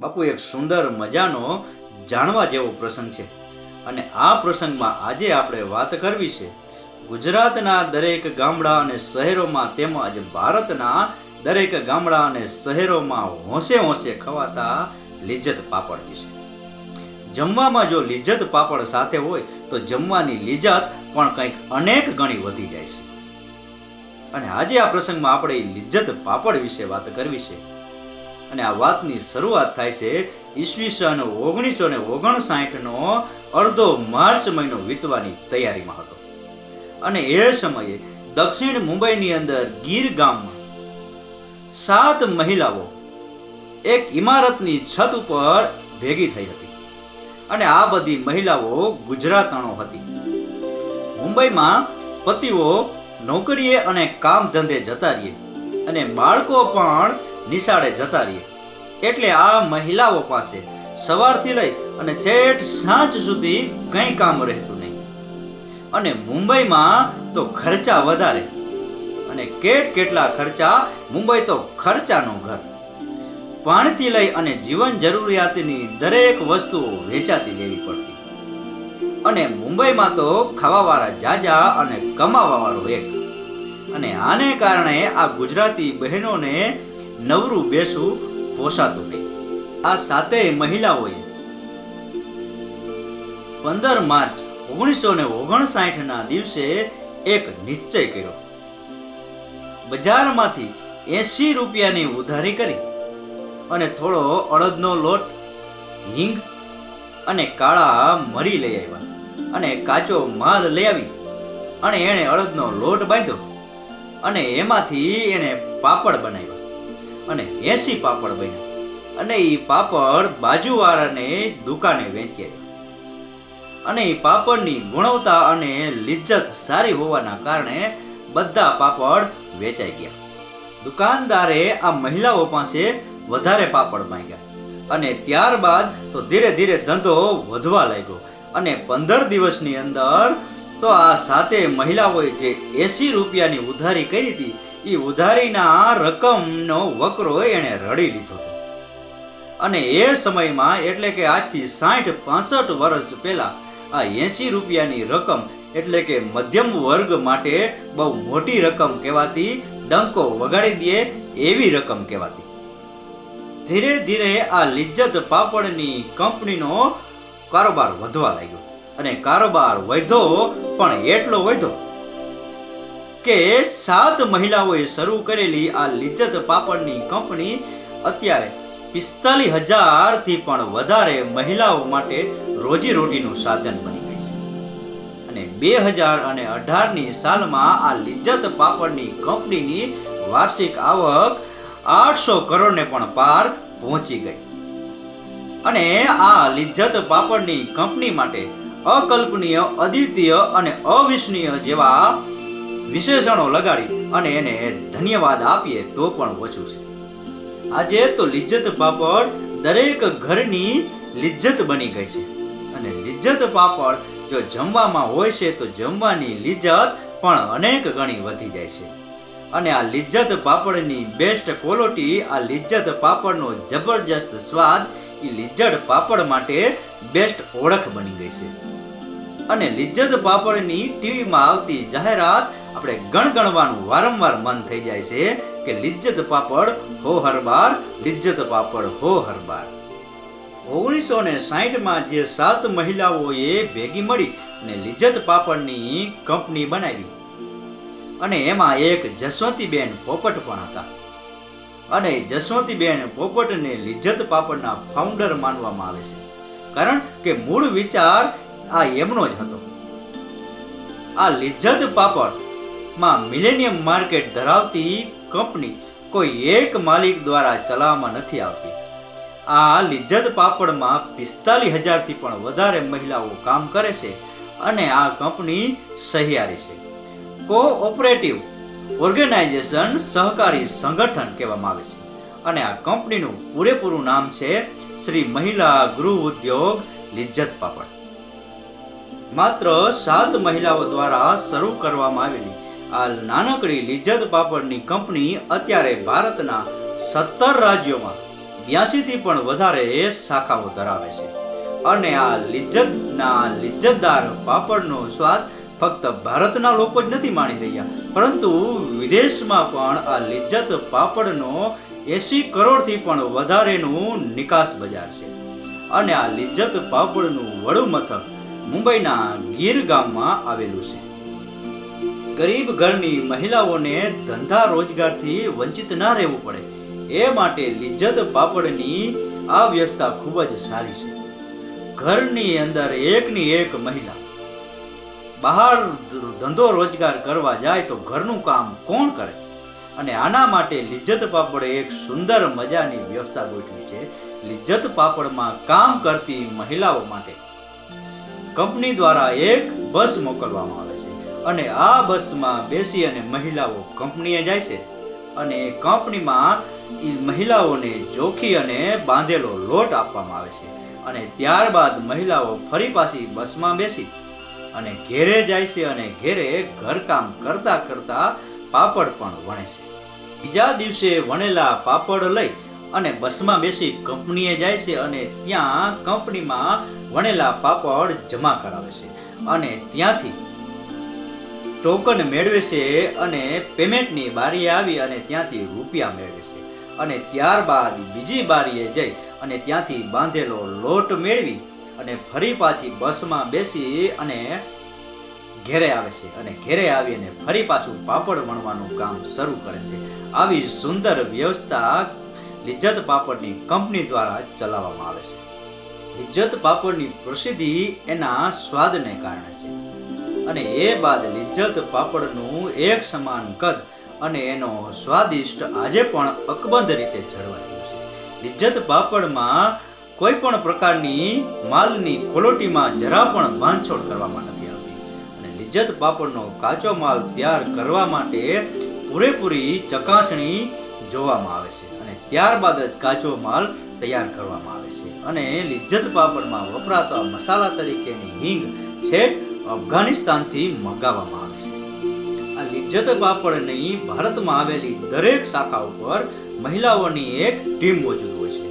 બાપુ, એક સુંદર મજાનો જાણવા જેવો પ્રસંગ છે. અને આ પ્રસંગમાં આજે આપણે વાત કરવી છે ગુજરાતના દરેક ગામડા અને શહેરોમાં તેમજ ભારતના દરેક ગામડા અને શહેરોમાં હોંશે હોંશે ખવાતા લિજ્જત પાપડ વિશે. જમવામાં જો લિજ્જત પાપડ સાથે હોય, તો જમવાની લિજ્જત પણ કંઈક અનેક ગણી વધી જાય છે. અને આજે આ પ્રસંગમાં આપણે લિજ્જત પાપડ વિશે વાત કરવી છે. અને આ વાતની શરૂઆત થાય છે ઈસવીસન ઓગણીસો ને ઓગણસાઠનો અડધો માર્ચ મહિનો વીતવાની તૈયારીમાં હતો. અને એ સમયે દક્ષિણ મુંબઈની અંદર ગીર ગામમાં સાત મહિલાઓ એક ઇમારતની છત ઉપર ભેગી થઈ હતી અને આ બધી મહિલાઓ ગુજરાતણો હતી. મુંબઈમાં પતિઓ નોકરીએ અને કામ ધંધે જતા રહીએ. અને બાળકો પણ નિશાળે જતા રહીએ. એટલે આ મહિલાઓ પાસે સવારથી લઈ અને છેઠ સાંજ સુધી કંઈ કામ રહેતું નહીં. અને મુંબઈમાં તો ખર્ચા વધારે. અને કેટ કેટલા ખર્ચા? મુંબઈ તો ખર્ચાનું ઘર. પાણીથી લઈ અને જીવન જરૂરિયાતની દરેક વસ્તુઓ વેચાતી લેવી પડતી. અને મુંબઈમાં તો ખાવાવાળા જાજા અને કમાવાવાળો એક. અને આને કારણે આ ગુજરાતી બહેનોને નવરું બેસવું પોસાતું નહીં. આ સાતેય મહિલાઓએ પંદર માર્ચ ઓગણીસો ને ઓગણસાઠના દિવસે એક નિશ્ચય કર્યો. બજારમાંથી એસી રૂપિયાની ઉધારી કરી અને થોડો અડદનો લોટ, હિંગ અને કાળા મરી લઈ આવ્યા અને કાચો માલ લઈ આવી અને એણે અડદનો લોટ બાંધ્યો. અને એમાંથી એણે પાપડ બનાવ્યા. અને એસી પાપડ બન્યા. અને એ પાપડ બાજુવાળાને દુકાને વેચી આવ્યા. અને એ પાપડની ગુણવત્તા અને લિજ્જત સારી હોવાના કારણે બધા પાપડ વેચાઈ ગયા. દુકાનદારે આ મહિલાઓ પાસે વધારે પાપડ માંગ્યા. અને ત્યારબાદ તો ધીરે ધીરે ધંધો વધવા લાગ્યો. અને પંદર દિવસની અંદર તો આ સાતે મહિલાઓએ જે એસી રૂપિયાની ઉધારી કરી હતી એ ઉધારીના રકમનો વકરો એણે રડી લીધો અને એ સમયમાં એટલે કે આજથી સાઠ પાસઠ વર્ષ પહેલા, આ એસી રૂપિયાની રકમ એટલે કે મધ્યમ વર્ગ માટે બહુ મોટી રકમ કહેવાતી, ડંકો વગાડી દે એવી રકમ કહેવાતી. ધીરે ધીરે આ લિજ્જત પાપડની કંપનીનો કારોબાર વધવા લાગ્યો. અને કારોબાર વધ્યો પણ એટલો વધ્યો કે સાત મહિલાઓએ શરૂ કરેલી આ લિજ્જત પાપડની કંપની અત્યારે પિસ્તાલીસ હજારથી પણ વધારે મહિલાઓ માટે રોજીરોટીનું સાધન બની ગઈ છે. અને બે હજાર અને અઢારની સાલમાં આ લિજ્જત પાપડની કંપનીની વાર્ષિક આવક આઠસો કરોડને પણ પાર પહોંચી ગઈ. અને આ લિજ્જત પાપડની કંપની માટે અકલ્પનીય, અદ્વિતીય અને અવિશ્વનીય જેવા વિશેષણો લગાડી અને એને ધન્યવાદ આપીએ તો પણ ઓછું છે. આજે તો લિજ્જત પાપડ દરેક ઘરની લિજ્જત બની ગઈ છે. અને લિજ્જત પાપડ જો જમવામાં હોય છે તો જમવાની લિજ્જત પણ અનેક ગણી વધી જાય છે. અને આ લિજ્જત પાપડની બેસ્ટ ક્વોલિટી આ લિજ્જત પાપડનો જબરજસ્ત સ્વાદ એ લિજ્જત પાપડ માટે બેસ્ટ ઓળખ બની ગઈ છે. અને લિજ્જત પાપડની ટીવીમાં આવતી જાહેરાત આપણે ગણગણવાનું વારંવાર મન થઈ જાય છે કે લિજ્જત પાપડ હો હરબાર, લિજ્જત પાપડ હો હરબાર. ઓગણીસો ને સાહીઠમાં જે સાત મહિલાઓએ ભેગી મળી અને લિજ્જત પાપડની કંપની બનાવી. અને એમાં એક જસવંતીબેન પોપટ પણ હતા. અને જસવંતીબેન પોપટને લિજ્જત પાપડના ફાઉન્ડર માનવામાં આવે છે. કારણ કે મૂળ વિચાર આ એમનો જ હતો. આ લિજ્જત પાપડમાં મિલેનિયમ માર્કેટ ધરાવતી કંપની કોઈ એક માલિક દ્વારા ચલાવવામાં નથી આવતી. આ લિજ્જત પાપડમાં પિસ્તાલીસ હજારથી પણ વધારે મહિલાઓ કામ કરે છે અને આ કંપની સહિયારી છે. કોઓપરેટિવ ઓર્ગેનાઇઝેશન સહકારી સંગઠન કહેવામાં આવે છે અને આ કંપનીનું પૂરેપૂરું નામ છે શ્રી મહિલા ગૃહ ઉદ્યોગ લિજ્જત પાપડ. માત્ર સાત મહિલાઓ દ્વારા શરૂ કરવામાં આવેલી આ નાનકડી લિજ્જત પાપડની કંપની અત્યારે ભારતના સત્તર રાજ્યોમાં બ્યાસીથી પણ વધારે શાખાઓ ધરાવે છે. અને આ લિજ્જતના લિજ્જતદાર પાપડનો સ્વાદ ફક્ત ભારતના લોકો જ નથી માણી રહ્યા, પરંતુ વિદેશમાં પણ આ લિજ્જત પાપડનો એસી કરોડથી પણ વધારેનું નિકાસ બજાર છે. અને આ લિજ્જત પાપડનું વડું મથક મુંબઈના ગીર ગામમાં આવેલું છે. ગરીબ ઘરની મહિલાઓને ધંધા રોજગારથી વંચિત ના રહેવું પડે. એ માટે લિજ્જત પાપડની આ વ્યવસ્થા ખૂબ જ સારી છે. ઘરની અંદર એકની એક મહિલા. બહાર ધંધો રોજગાર કરવા જાય તો ઘરનું કામ કોણ કરે? અને આના માટે લિજ્જત પાપડે એક સુંદર મજાની વ્યવસ્થા ગોઠવી છે. લિજ્જત પાપડમાં કામ કરતી મહિલાઓ માટે. કંપની દ્વારા એક બસ મોકલવામાં આવે છે. અને આ બસમાં બેસી અને મહિલાઓ કંપનીએ જાય છે. અને એ કંપનીમાં એ મહિલાઓને જોખી અને બાંધેલો લોટ આપવામાં આવે છે. અને ત્યારબાદ મહિલાઓ ફરી પાછી બસમાં બેસી અને ઘેરે જાય છે અને ઘેરે ઘરકામ કરતા કરતા પાપડ પણ વણે છે. બીજા દિવસે વણેલા પાપડ લઈ અને બસમાં બેસી કંપનીએ જાય છે અને ત્યાં કંપનીમાં વણેલા પાપડ જમા કરાવે છે. અને ત્યાંથી ટોકન મેળવે છે અને પેમેન્ટની બારીએ આવી અને ત્યાંથી રૂપિયા મેળવે છે. અને ત્યારબાદ બીજી બારીએ જઈ અને ત્યાંથી બાંધેલો લોટ મેળવી અને ફરી પાછી બસમાં બેસી અને ઘેરે આવે છે. અને ઘેરે આવી અને ફરી પાછું પાપડ વણવાનું કામ શરૂ કરે છે. આવી સુંદર વ્યવસ્થા લિજ્જત પાપડની કંપની દ્વારા ચલાવવામાં આવે છે. લિજ્જત પાપડની પ્રસિદ્ધિ એના સ્વાદને કારણે છે અને એ બાદ લિજ્જત પાપડનું એક સમાન કદ અને એનો સ્વાદિષ્ટ આજે પણ અકબંધ રીતે જળવાયેલું છે. લિજ્જત પાપડમાં કોઈ પણ પ્રકારની માલની ક્વોલિટીમાં જરા પણ બાંધછોડ કરવામાં નથી આવતી અને લિજ્જત પાપડનો કાચો માલ તૈયાર કરવા માટે પૂરેપૂરી ચકાસણી જોવામાં આવે છે અને ત્યારબાદ જ કાચો માલ તૈયાર કરવામાં આવે છે અને લિજ્જત પાપડમાં વપરાતા મસાલા તરીકેની હિંગ છેક અફઘાનિસ્તાનથી મંગાવવામાં આવે છે. આ લિજ્જત પાપડની ભારતમાં આવેલી દરેક શાખા ઉપર મહિલાઓની એક ટીમ મોજૂદ હોય છે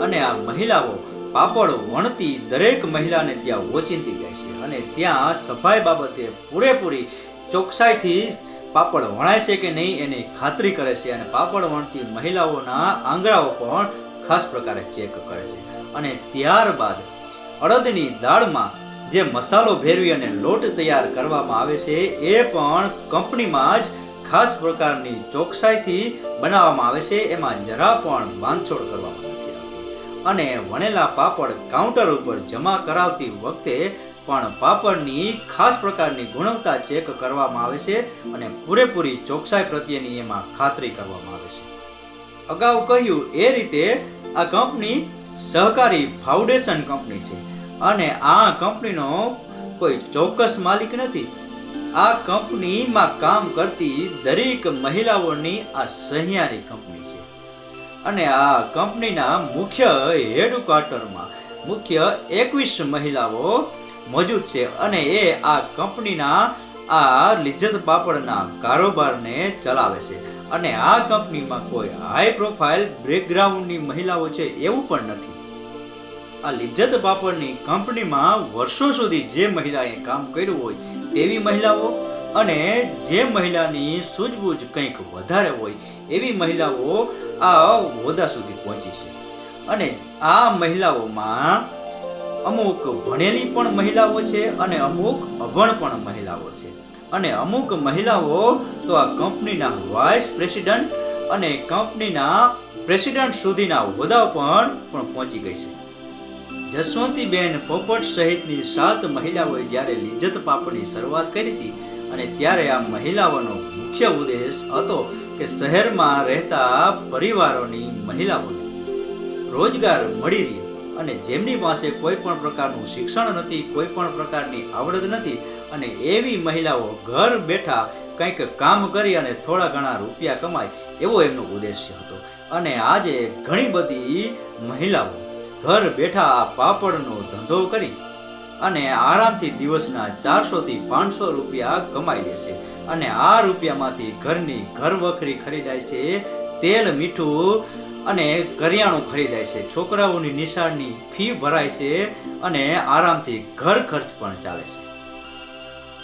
અને આ મહિલાઓ પાપડ વણતી દરેક મહિલાને ત્યાં ઓચિંતી જાય છે અને ત્યાં સફાઈ બાબતે પૂરેપૂરી ચોકસાઈથી પાપડ વણાય છે કે નહીં એની ખાતરી કરે છે અને પાપડ વણતી મહિલાઓના આંગળાઓ પણ ખાસ પ્રકારે ચેક કરે છે. અને ત્યારબાદ અડદની દાળમાં જે મસાલો ભેરવી અને લોટ તૈયાર કરવામાં આવે છે, એ પણ કંપનીમાં જ ખાસ પ્રકારની ચોકસાઈથી બનાવવામાં આવે છે. એમાં જરા પણ બાંધછોડ કરવામાં નથી આવતી. અને વણેલા પાપડ કાઉન્ટર ઉપર જમા કરાવતી વખતે પણ પાપડની ખાસ પ્રકારની ગુણવત્તા ચેક કરવામાં આવે છે અને પૂરેપૂરી ચોકસાઈ પ્રત્યેની એમાં ખાતરી કરવામાં આવે છે. અગાઉ કહ્યું એ રીતે આ કંપની સહકારી ફાઉન્ડેશન કંપની છે અને આ કંપનીનો કોઈ ચોક્કસ માલિક નથી. આ કંપનીમાં કામ કરતી દરેક મહિલાઓની આ સહિયારી કંપની છે. અને આ કંપનીના મુખ્ય હેડક્વાર્ટરમાં મુખ્ય એકવીસ મહિલાઓ મોજૂદ છે અને એ આ કંપનીના આ લિજ્જત પાપડના કારોબારને ચલાવે છે. અને આ કંપનીમાં કોઈ હાઈ પ્રોફાઇલ બ્રેકગ્રાઉન્ડની મહિલાઓ છે એવું પણ નથી. આ લિજ્જત પાપડની કંપનીમાં વર્ષો સુધી જે મહિલાએ કામ કર્યું હોય તેવી મહિલાઓ અને જે મહિલાની સૂઝબૂઝ કંઈક વધારે હોય એવી મહિલાઓ આ હોદ્દા સુધી પહોંચી છે. અને આ મહિલાઓમાં અમુક ભણેલી પણ મહિલાઓ છે અને અમુક અભણ પણ મહિલાઓ છે. અને અમુક મહિલાઓ તો આ કંપનીના વાઇસ પ્રેસિડન્ટ અને કંપનીના પ્રેસિડન્ટ સુધીના હોદ્દા પણ પણ પહોંચી ગઈ છે. જસવંતીબેન પોપટ સહિતની સાત મહિલાઓએ જ્યારે લિજ્જત પાપડની શરૂઆત કરી હતી અને ત્યારે આ મહિલાઓનો મુખ્ય ઉદ્દેશ હતો કે શહેરમાં રહેતા પરિવારોની મહિલાઓને રોજગાર મળી રહે. અને જેમની પાસે કોઈ પણ પ્રકારનું શિક્ષણ નથી, કોઈ પણ પ્રકારની આવડત નથી અને એવી મહિલાઓ ઘર બેઠા કંઈક કામ કરી અને થોડા ઘણા રૂપિયા કમાય, એવો એમનો ઉદ્દેશ્ય હતો. અને આજે ઘણી બધી મહિલાઓ ઘર બેઠા આ પાપડનો ધંધો કરી અને આરામથી દિવસના ચારસોથી પાંચસો રૂપિયા કમાઈ લે અને આ રૂપિયામાંથી ઘરની ઘર વખરી ખરીદાય છે. તેલ મીઠું અને કરિયાણું ખરીદાય છે. છોકરાઓની નિશાળની ફી ભરાય છે અને આરામથી ઘર ખર્ચ પણ ચાલે છે.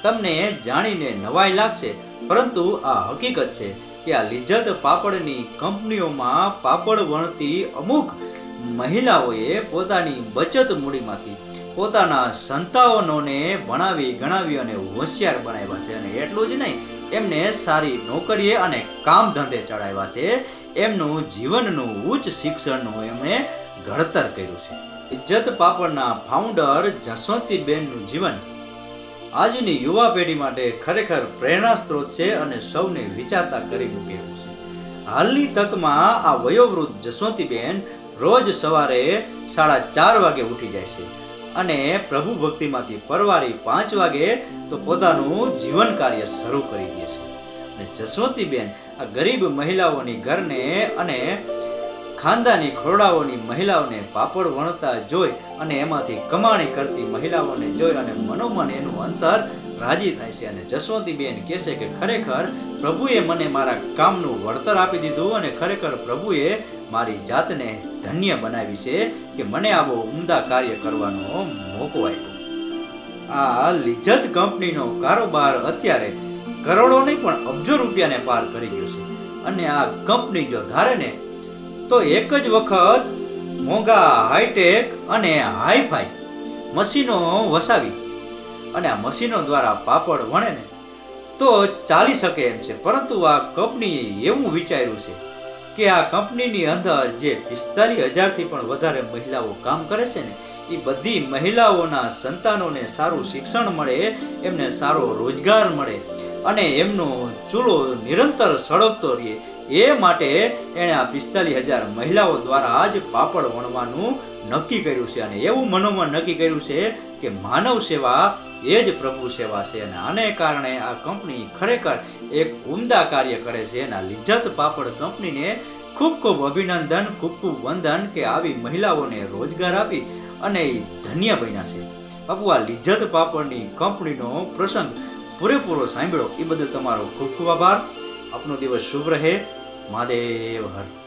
તમને જાણીને નવાઈ લાગશે, પરંતુ આ હકીકત છે કે આ લિજ્જત પાપડની કંપનીઓમાં પાપડ વણતી અમુક મહિલાઓએ પોતાની બચત મૂડીમાંથી પોતાના સંતાનોને ભણાવી ગણાવી અને હોશિયાર બનાવ્યા છે. અને એટલું જ નહીં એમને સારી નોકરીએ અને કામ ધંધે ચડાવ્યા છે. એમનું જીવનનું ઉચ્ચ શિક્ષણનું એમણે ઘડતર કર્યું છે. ઇજ્જત પાપડના ફાઉન્ડર જસવંતીબેનનું જીવન આજની યુવા પેઢી માટે ખરેખર પ્રેરણા સ્ત્રોત છે અને સૌને વિચારતા કરી મૂકે એવું છે. હાલની તકમાં આ વયોવૃદ્ધ જસવંતીબેન રોજ સવારે સાડા ચાર વાગે ઉઠી જાય છે. અને પ્રભુ ભક્તિમાંથી પરવારી પાંચ વાગે તો પોતાનું જીવન કાર્ય શરૂ કરી દે છે. અને જસવંતીબેન આ ગરીબ મહિલાઓની ઘરને અને ખાનદાની ખોરડાઓની મહિલાઓને પાપડ વણતા જોઈ અને એમાંથી કમાણી કરતી મહિલાઓને જોઈ અને મનોમન એનું અંતર રાજી થાય છે. અને જસવંતીબેન કહે છે કે ખરેખર પ્રભુએ મને મારા કામનું વળતર આપી દીધું અને ખરેખર પ્રભુએ મારી જાતને ધન્ય બનાવી છે કે મને આવો ઉમદા કાર્ય કરવાનો મોકો આપ્યો. આ લિજ્જત કંપનીનો કારોબાર અત્યારે કરોડો નહીં પણ અબજો રૂપિયાને પાર કરી ગયો છે. અને આ કંપની જો ધારે ને તો એક જ વખત મોંઘા હાઈટેક અને હાઈફાઈ મશીનો વસાવી અને આ મશીનો દ્વારા પાપડ વણે ને તો ચાલી શકે એમ છે. પરંતુ આ કંપનીએ એવું વિચાર્યું છે કે આ કંપનીની અંદર જે પિસ્તાલીસ હજારથી પણ વધારે મહિલાઓ કામ કરે છે ને એ બધી મહિલાઓના સંતાનોને સારું શિક્ષણ મળે, એમને સારો રોજગાર મળે અને એમનો ચૂલો નિરંતર સળગતો રહે. એ માટે એણે આ પિસ્તાલીસ હજાર મહિલાઓ દ્વારા જ પાપડ વણવાનું નક્કી કર્યું છે અને એવું મનોમન નક્કી કર્યું છે કે માનવ સેવા એ જ પ્રભુ સેવા છે અને આને કારણે આ કંપની ખરેખર એક ઉમદા કાર્ય કરે છે અને આ લિજ્જત પાપડ કંપનીને ખૂબ ખૂબ અભિનંદન, ખૂબ ખૂબ વંદન કે આવી મહિલાઓને રોજગાર આપી અને એ ધન્ય બન્યા છે. બાપુ, આ લિજ્જત પાપડની કંપનીનો પ્રસંગ પૂરેપૂરો સાંભળ્યો. એ બદલ તમારો ખૂબ ખૂબ આભાર. આપનો દિવસ શુભ રહે. મહાદેવ હર.